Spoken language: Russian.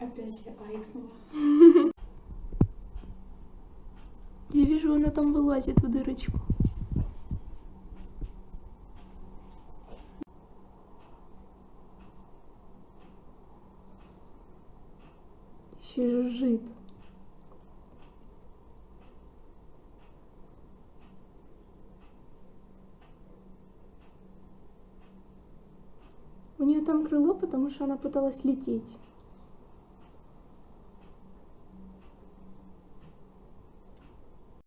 Опять я айкнула. Я вижу, она там вылазит в дырочку. Еще жужжит. У нее там крыло, потому что она пыталась лететь.